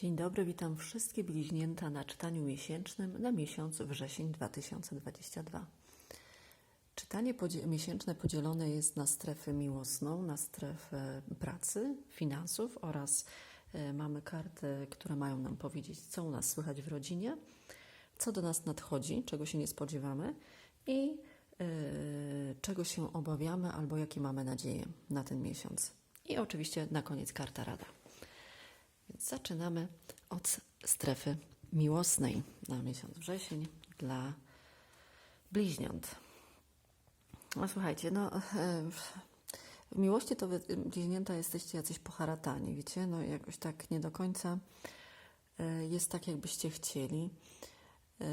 Dzień dobry, witam wszystkie bliźnięta na czytaniu miesięcznym na miesiąc wrzesień 2022. Czytanie podzie- miesięczne podzielone jest na strefę miłosną, na strefę pracy, finansów oraz e, mamy karty, które mają nam powiedzieć, co u nas słychać w rodzinie, co do nas nadchodzi, czego się nie spodziewamy i e, czego się obawiamy albo jakie mamy nadzieje na ten miesiąc. I oczywiście na koniec karta rada. Zaczynamy od strefy miłosnej na miesiąc wrzesień dla bliźniąt. No słuchajcie, no e, w miłości to wy bliźnięta jesteście jacyś poharatani, wiecie? No jakoś tak nie do końca e, jest tak, jakbyście chcieli. E,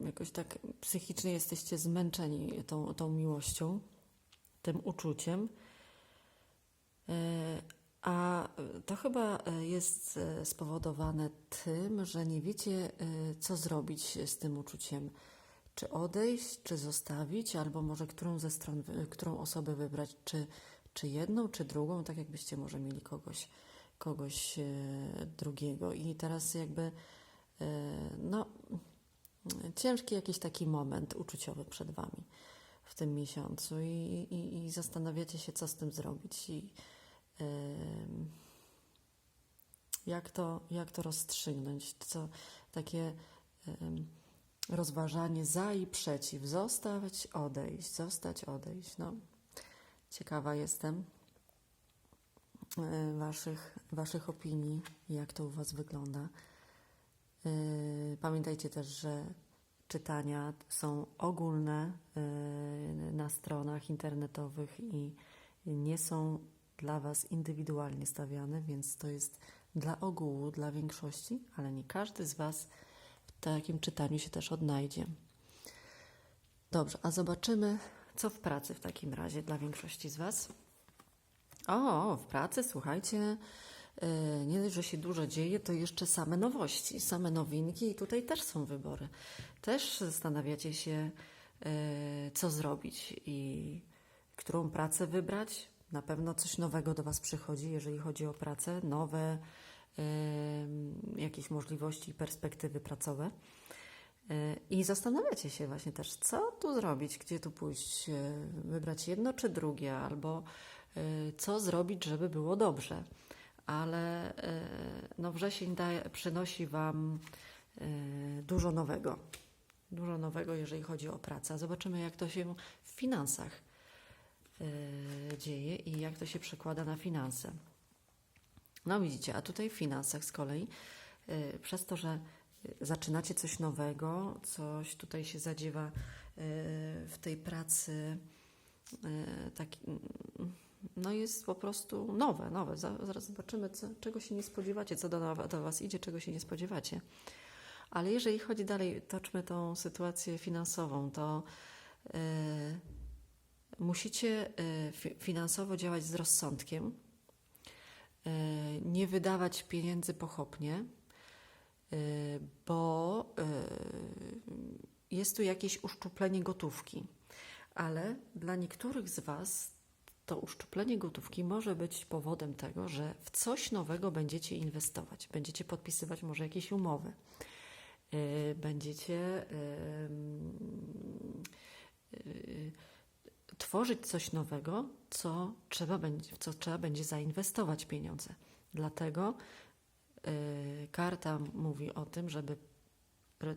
Jakoś tak psychicznie jesteście zmęczeni tą, tą miłością, tym uczuciem. A to chyba e, jest e, spowodowane tym, że nie wiecie, co zrobić z tym uczuciem. Czy odejść, czy zostawić, albo może którą ze stron, którą osobę wybrać, czy, czy jedną, czy drugą, tak jakbyście może mieli kogoś, kogoś drugiego. I teraz jakby, no, ciężki jakiś taki moment uczuciowy przed Wami w tym miesiącu i, i, i zastanawiacie się, co z tym zrobić i jak, to, jak to rozstrzygnąć, co takie rozważanie za i przeciw, zostać, odejść, zostać, odejść. No, ciekawa jestem e, waszych, waszych opinii, jak to u Was wygląda. Yy, Pamiętajcie też, że czytania są ogólne yy, na stronach internetowych i nie są dla Was indywidualnie stawiane, więc to jest dla ogółu, dla większości, ale nie każdy z Was w takim czytaniu się też odnajdzie. Dobrze, a zobaczymy, co w pracy w takim razie dla większości z Was. O, w pracy, słuchajcie, e, nie dość, że się dużo dzieje, to jeszcze same nowości, same nowinki i tutaj też są wybory. Też zastanawiacie się, e, co zrobić i którą pracę wybrać. Na pewno coś nowego do Was przychodzi, jeżeli chodzi o pracę, nowe jakieś możliwości i perspektywy pracowe. E, I zastanawiacie się właśnie też, co tu zrobić, gdzie tu pójść, e, wybrać jedno czy drugie, albo e, co zrobić, żeby było dobrze. Ale no, wrzesień daje, przynosi Wam dużo nowego. Dużo nowego, jeżeli chodzi o pracę. Zobaczymy, jak to się w finansach dzieje i jak to się przekłada na finanse. No widzicie, a tutaj w finansach z kolei, y, przez to, że zaczynacie coś nowego, coś tutaj się zadziewa y, w tej pracy, mm, no jest po prostu nowe, nowe. Za- Zaraz zobaczymy, co, czego się nie spodziewacie, co do, do Was idzie, czego się nie spodziewacie. Ale jeżeli chodzi dalej, toczmy tą sytuację finansową, to musicie fi- finansowo działać z rozsądkiem, e, nie wydawać pieniędzy pochopnie, e, bo e, jest tu jakieś uszczuplenie gotówki. Ale dla niektórych z Was to uszczuplenie gotówki może być powodem tego, że w coś nowego będziecie inwestować, będziecie podpisywać może jakieś umowy, e, będziecie e, tworzyć coś nowego, co trzeba będzie, w co trzeba będzie zainwestować pieniądze. Dlatego y, karta mówi o tym, żeby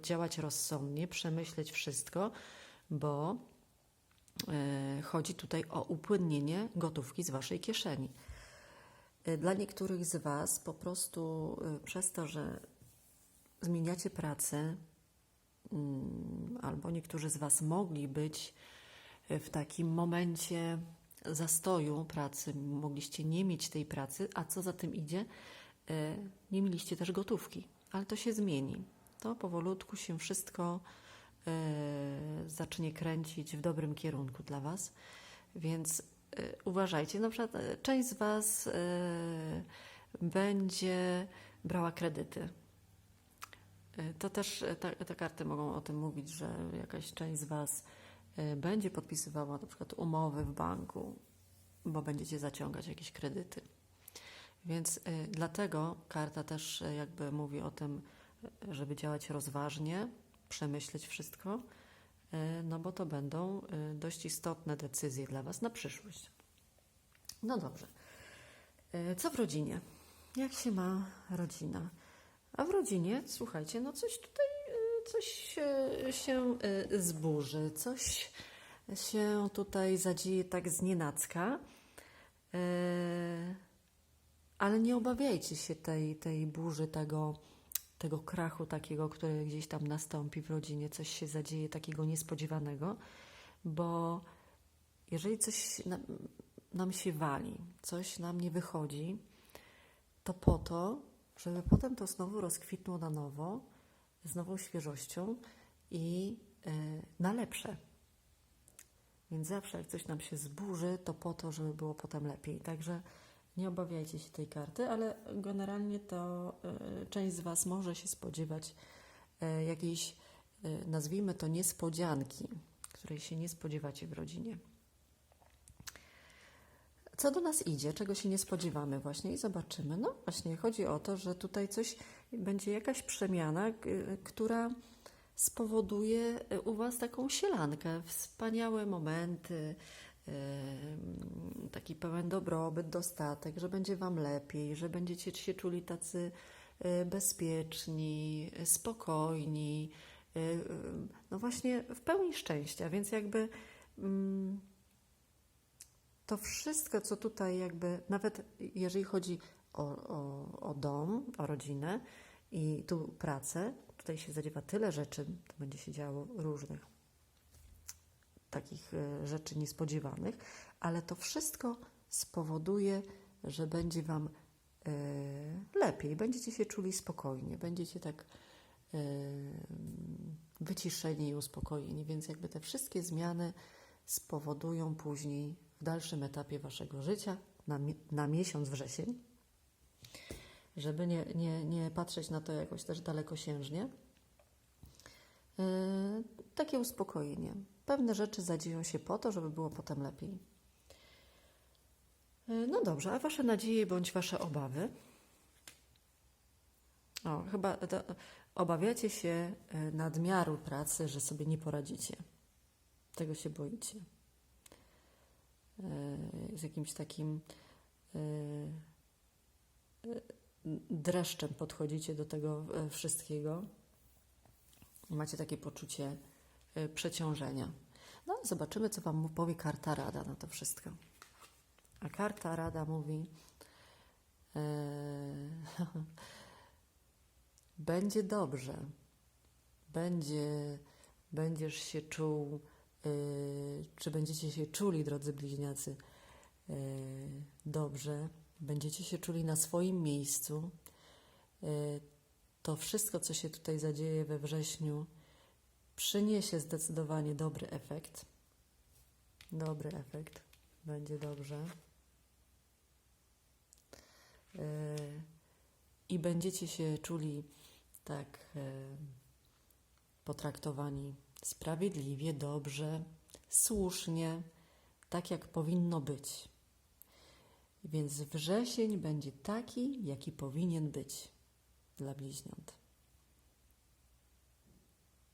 działać rozsądnie, przemyśleć wszystko, bo y, chodzi tutaj o upłynnienie gotówki z waszej kieszeni. Y, Dla niektórych z Was po prostu y, przez to, że zmieniacie pracę, mm, albo niektórzy z Was mogli być w takim momencie zastoju pracy, mogliście nie mieć tej pracy, a co za tym idzie, e, nie mieliście też gotówki, ale to się zmieni. To powolutku się wszystko e, zacznie kręcić w dobrym kierunku dla Was, więc e, uważajcie. Na przykład e, część z Was e, będzie brała kredyty. E, To też e, te, te karty mogą o tym mówić, że jakaś część z Was e, będzie podpisywała na przykład umowy w banku, bo będziecie zaciągać jakieś kredyty. Więc y, dlatego karta też y, jakby mówi o tym, żeby działać rozważnie, przemyśleć wszystko, no bo to będą dość istotne decyzje dla Was na przyszłość. No dobrze. Co w rodzinie? Jak się ma rodzina? A w rodzinie, słuchajcie, no coś tutaj, coś się, się y, zburzy, coś się tutaj zadzieje tak znienacka. Y, Ale nie obawiajcie się tej, tej burzy, tego, tego krachu takiego, który gdzieś tam nastąpi w rodzinie, coś się zadzieje takiego niespodziewanego, bo jeżeli coś nam, nam się wali, coś nam nie wychodzi, to po to, żeby potem to znowu rozkwitło na nowo, z nową świeżością i y, na lepsze. Więc zawsze jak coś nam się zburzy, to po to, żeby było potem lepiej. Także nie obawiajcie się tej karty, ale generalnie to y, część z Was może się spodziewać y, jakiejś, nazwijmy to, niespodzianki, której się nie spodziewacie w rodzinie. Co do nas idzie, czego się nie spodziewamy właśnie i zobaczymy. No właśnie, chodzi o to, że tutaj coś będzie jakaś przemiana, y, która spowoduje y, u Was taką sielankę, wspaniałe momenty, y, taki pełen dobrobyt, dostatek, że będzie Wam lepiej, że będziecie się czuli tacy bezpieczni, spokojni, no właśnie w pełni szczęścia, więc jakby mm, to wszystko, co tutaj jakby, nawet jeżeli chodzi o, o, o dom, o rodzinę i tu pracę, tutaj się zadziewa tyle rzeczy, to będzie się działo różnych takich e, rzeczy niespodziewanych, ale to wszystko spowoduje, że będzie Wam e, lepiej, będziecie się czuli spokojnie, będziecie tak e, wyciszeni i uspokojeni, więc jakby te wszystkie zmiany spowodują później w dalszym etapie Waszego życia, na, na miesiąc wrzesień, żeby nie, nie, nie patrzeć na to jakoś też dalekosiężnie, yy, takie uspokojenie. Pewne rzeczy zadzieją się po to, żeby było potem lepiej. Yy, no dobrze, a Wasze nadzieje bądź Wasze obawy? O, chyba to, obawiacie się yy, nadmiaru pracy, że sobie nie poradzicie. Tego się boicie. Yy, z jakimś takim yy, yy, dreszczem podchodzicie do tego yy, wszystkiego. Macie takie poczucie yy, przeciążenia. No, zobaczymy, co Wam powie karta Rada na to wszystko. A karta Rada mówi: yy, Będzie dobrze. Będzie, będziesz się czuł czy będziecie się czuli, drodzy bliźniacy, dobrze, będziecie się czuli na swoim miejscu. Yy, To wszystko, co się tutaj zadzieje we wrześniu, przyniesie zdecydowanie dobry efekt. Dobry efekt, będzie dobrze. Yy, I będziecie się czuli tak yy, potraktowani sprawiedliwie, dobrze, słusznie, tak jak powinno być. Więc wrzesień będzie taki, jaki powinien być dla bliźniąt.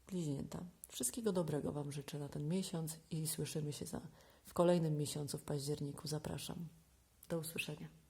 Bliźnięta, wszystkiego dobrego Wam życzę na ten miesiąc i słyszymy się za, w kolejnym miesiącu w październiku. Zapraszam. Do usłyszenia.